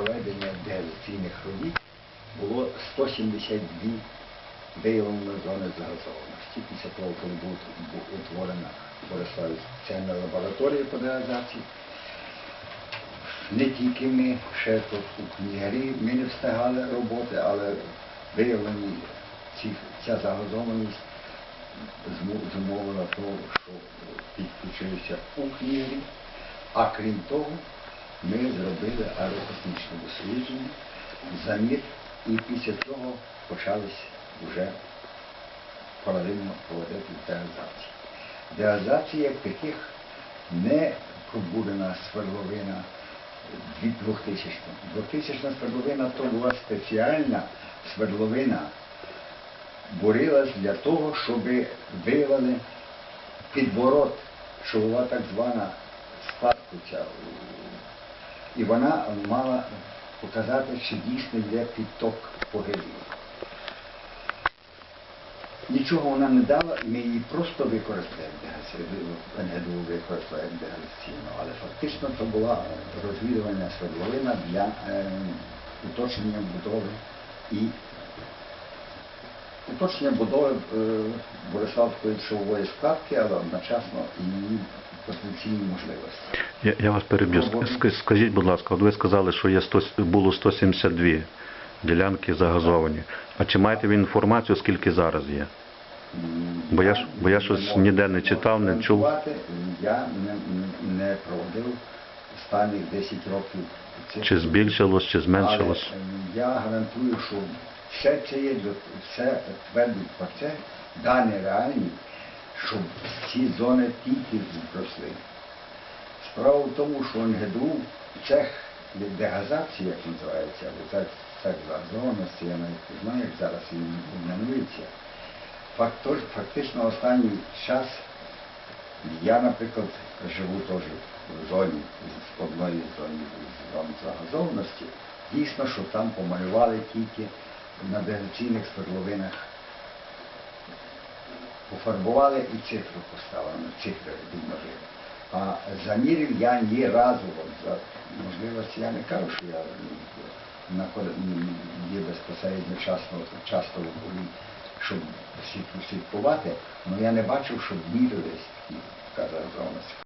проведення дегазаційних робіт було 172 виявлені зони загазованості. Після того, коли була утворена спеціальна лабораторія по дегазації, не тільки ми, ще тут у книгарі, ми не встигали роботи, але виявлені ці, ця загазованість зумовила того, що підключилися у книгарі, а крім того, ми зробили аерокосмічне дослідження, замір, і після цього почались вже паралельно проводити деазацію. Деазація в таких не пробурена свердловина від 2000 2000 свердловина то була спеціальна свердловина, борилась для того, щоб виявили підворот, що була так звана складкуця. І вона мала показати, чи дійсно йде підток погибів. Нічого вона не дала, ми її просто використали НГДУ використали як дегазаційну, але фактично це була розвідувальна свердловина для е, уточнення будови і уточнення будови е, Бориславської човової складки, але одночасно і її потенційні можливості. Я, я вас переб'ю. Ск- ск- Скажіть, будь ласка, от ви сказали, що є 100, було 172 ділянки загазовані. А чи маєте ви інформацію, скільки зараз є? Бо я бо я щось ніде не читав, не чув. Я не, не- проводив останніх 10 років. Чи збільшилось, чи зменшилось? Але, ем, я гарантую, що все це є, все твердить про це, дані реальні, щоб ці зони тільки зросли. Справа в тому, що НГДУ цех дегазації, як називається, або цех, цех загазованості, я навіть не знаю, як зараз він іменується. Факто- Фактично останній час я, наприклад, живу теж в зоні, з одної зони з зон загазованості. Дійсно, що там помалювали тільки на дегазаційних свердловинах. Пофарбували і цифру поставили, цифри відмножили. А замірів я ні разу, за можливості, я не кажу, що я є безпосередньо часто, часто в полі, щоб слід- слідкувати, але я не бачив, щоб мірились такі казарзованості.